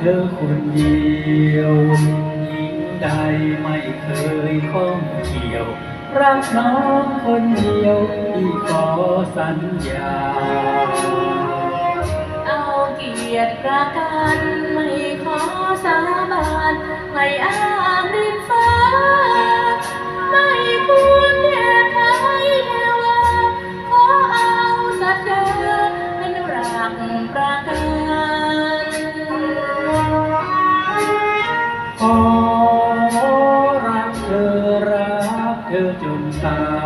เธอคนเดียวหญิงใดไม่เคยข้องเกี่ยว รักน้องคนเดียวที่ขอสัญญา เอาเกียรติประกันไม่ขอสาบานไม่อ้างา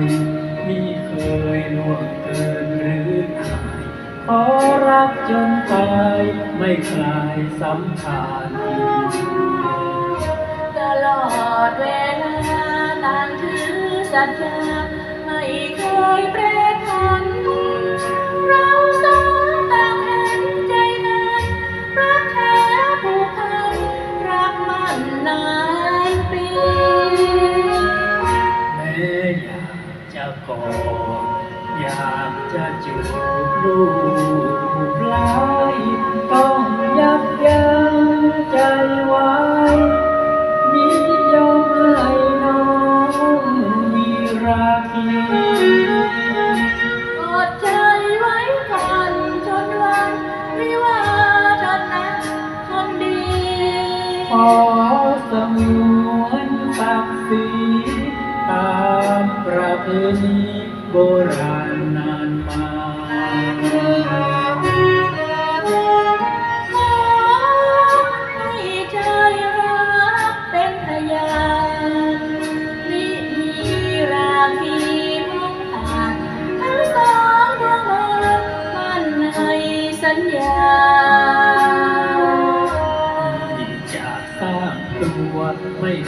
ยมิเคยล่วงเกินหรืออายขอรักจนตายไม่คลายสัมพันธ์ตลอดเวลาต่างถือสัญญาไม่เคยเปลี่ยน กออยากจะจูบลูกหลายต้องยับยั้งใจไว้มิยอมให้น้องมีราคีอดใจไว้ก่อนจนวันวิวาทนะคนดีขอสงวนศักดิ์ศรีตา เพณีโบราณนานมา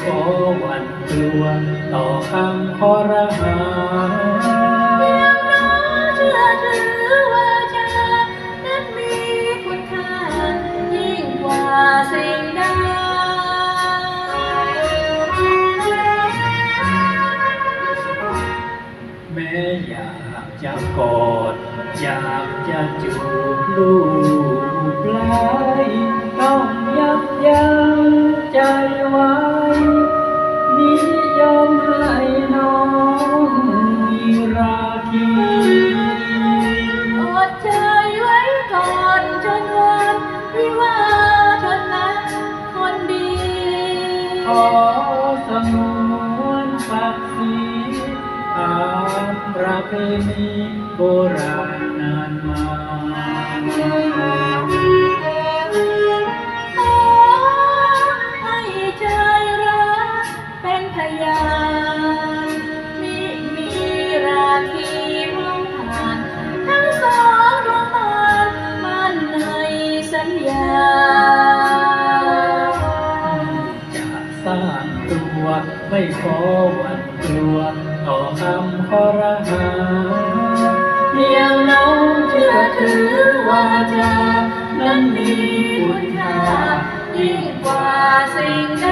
ขอหวันกลัว ต่อคำขอรหาอเชื่อถือว่าจะนั้นมีคุณค่ายิ่งกว่าสิ่งใดแม้อยากจะกอด อยากจะจูบลูกลา เพณีโบราณนานมาให้ใจรักเป็นพยานมิมีราคีมองผ่าน ทั้งสองดวงมันมันให้สัญญา จะสร้างตัวไม่ขอ ต่อคำขอรหาเพียงน้องเชื่อถือว่าจะนั้นมีคุณค่ายิ่งกว่าสิ่งใด